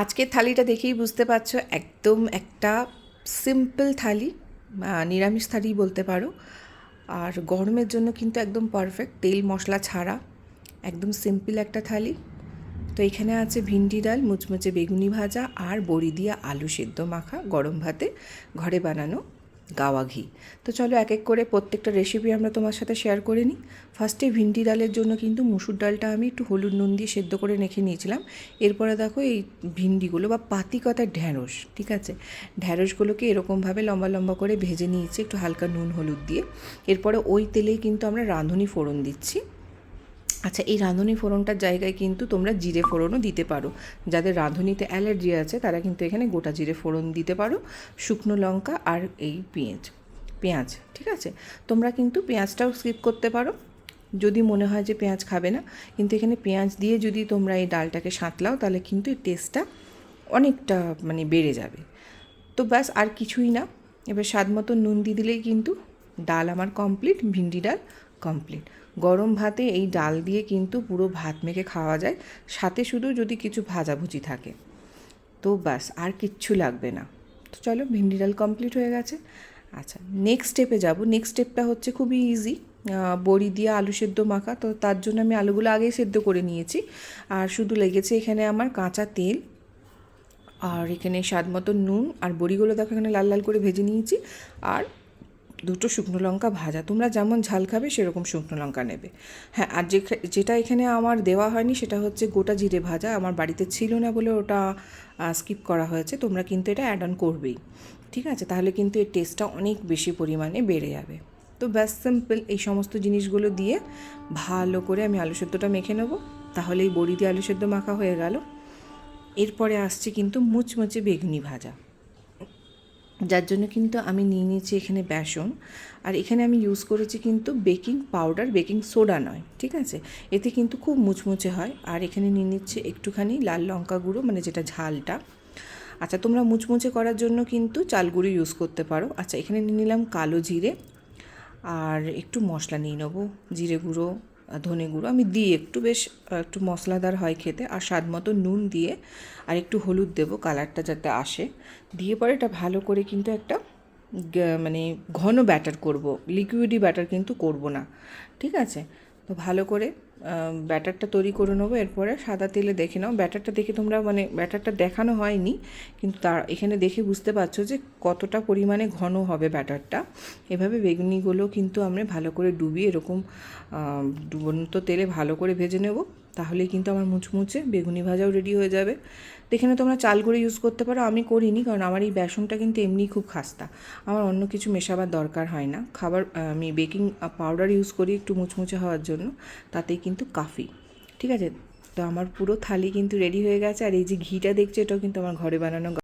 আজকের থালিটা দেখেই বুঝতে পারছ, একদম একটা সিম্পল থালি নিরামিষ থালি বলতে পারো। আর গরমের জন্য কিন্তু একদম পারফেক্ট তেল মশলা ছাড়া একদম সিম্পল একটা থালি। তো এখানে আছে ভিন্ডি ডাল, মুচমুচে বেগুনি ভাজা আর বড়ি দিয়ে আলু সেদ্ধ মাখা, গরম ভাতে ঘরে বানানো। গাওয়া ঘি। তো চলো এক এক করে প্রত্যেকটা রেসিপি আমরা তোমার সাথে শেয়ার করে নিই। ফার্স্টে ভিন্ডি ডালের জন্য কিন্তু মুসুর ডালটা আমি একটু হলুদ নুন দিয়ে সেদ্ধ করে রেখে নিয়েছিলাম। এরপরে দেখো এই ভিন্ডিগুলো বা পাতিকতার ঢ্যাঁড়স ঠিক আছে? ঢ্যাঁড়সগুলোকে এরকমভাবে লম্বা লম্বা করে ভেজে নিয়েছি, একটু হালকা নুন, হলুদ দিয়ে। এরপরে ওই তেলেই কিন্তু আমরা রাঁধুনি ফোড়ন দিচ্ছি। আচ্ছা এই রাঁধুনি ফোড়নটার জায়গায় কিন্তু তোমরা জিরে ফোড়নও দিতে পারো। যাদের রাঁধুনিতে অ্যালার্জি আছে, তারা কিন্তু এখানে গোটা জিরে ফোড়ন দিতে পারো, শুকনো লঙ্কা আর এই পেঁয়াজ পেঁয়াজ, ঠিক আছে? তোমরা কিন্তু পেঁয়াজটাও স্কিপ করতে পারো। যদি মনে হয় যে পেঁয়াজ খাবে না, কিন্তু এখানে পেঁয়াজ দিয়ে যদি তোমরা এই ডালটাকে সাঁতলাও, তাহলে কিন্তু এই টেস্টটা অনেকটা মানে বেড়ে যাবে। তো ব্যাস, আর কিছুই না। এবার স্বাদ মতো নুন দিয়ে দিলেই কিন্তু ডাল আমার কমপ্লিট ভিন্ডি ডাল কমপ্লিট গরম ভাতে এই ডাল দিয়ে কিন্তু পুরো ভাত মেখে খাওয়া যায়। সাথে শুধু যদি কিছু ভাজাভুজি থাকে। তো ব্যাস, আর কিচ্ছু লাগবে না। তো চলো, ভিন্ডি ডাল কমপ্লিট হয়ে গেছে। আচ্ছা নেক্সট স্টেপে যাব। নেক্সট স্টেপটা হচ্ছে খুবই ইজি বড়ি দিয়ে আলু সেদ্ধ মাখা। তো তার জন্য আমি আলুগুলো আগেই সেদ্ধ করে নিয়েছি। আর শুধু লেগেছে এখানে আমার কাঁচা তেল। আর এখানে স্বাদ মতো নুন। আর বড়িগুলো দেখো এখানে লাল লাল করে ভেজে নিয়েছি। আর দুটো শুকনো লঙ্কা ভাজা। তোমরা যেমন ঝাল খাবে, সেরকম শুকনো লঙ্কা নেবে। হ্যাঁ আর যে যেটা এখানে আমার দেওয়া হয়নি, সেটা হচ্ছে গোটা জিরে ভাজা। আমার বাড়িতে ছিল না বলে ওটা স্কিপ করা হয়েছে। তোমরা কিন্তু এটা অ্যাড অন করবেই। ঠিক আছে? তাহলে কিন্তু এর টেস্টটা অনেক বেশি পরিমাণে বেড়ে যাবে। তো ব্যাস সিম্পল এই সমস্ত জিনিসগুলো দিয়ে ভালো করে আমি আলু সেদ্ধটা মেখে নেব। তাহলে এই বড়ি দিয়ে আলু সেদ্ধ মাখা হয়ে গেল। এরপরে আসছে কিন্তু মুচমুচে বেগুনি ভাজা। যার জন্য কিন্তু আমি নিয়ে নিয়েছি এখানে বেসন। আর এখানে আমি ইউজ করেছি কিন্তু বেকিং পাউডার বেকিং সোডা নয়, ঠিক আছে? এতে কিন্তু খুব মুচমুচে হয়। আর এখানে নিয়ে নিচ্ছে একটুখানি লাল লঙ্কা গুঁড়ো মানে যেটা ঝালটা। আচ্ছা তোমরা মুচমুচে করার জন্য কিন্তু চাল গুঁড়ো ইউজ করতে পারো। আচ্ছা এখানে নিয়ে নিলাম কালো জিরে। আর একটু মশলা নিয়ে নেব, জিরে গুঁড়ো ধনে গুঁড়ো। আমি দিই একটু বেশ একটু মশলাদার হয় খেতে। আর স্বাদ মতো নুন দিয়ে আর একটু হলুদ দেবো কালারটা যাতে আসে। দিয়ে পরে এটা ভালো করে কিন্তু একটা মানে ঘন ব্যাটার করব। লিকুইডি ব্যাটার কিন্তু করব না। ঠিক আছে? তো ভালো করে ব্যাটারটা তৈরি করে নেব, এরপরে সাদা তেলে দেখে নাও। ব্যাটারটা দেখে তোমরা মানে ব্যাটারটা দেখানো হয়নি, কিন্তু তার এখানে দেখে বুঝতে পারছ যে কতটা পরিমাণে ঘন হবে ব্যাটারটা। এভাবে বেগুনিগুলো কিন্তু আমরা ভালো করে ডুবিয়ে এরকম ডুবন্ত তেলে ভালো করে ভেজে নেব। তাহলেই কিন্তু আমার মুচমুচে বেগুনি ভাজাও রেডি হয়ে যাবে। এখানে তোমরা চাল করে ইউজ করতে পারো, আমি করিনি কারণ আমার এই বেসনটা কিন্তু এমনি খুব খাস্তা। আমার অন্য কিছু মেশাবার দরকার হয় না। খাবার, আমি বেকিং পাউডার ইউজ করি একটু মুচমুচে হওয়ার জন্য, তাতেই কিন্তু কাফি ঠিক আছে? তো আমার পুরো থালি কিন্তু রেডি হয়ে গেছে, আর এই যে ঘিটা দেখছ, এটাও কিন্তু আমার ঘরে বানানো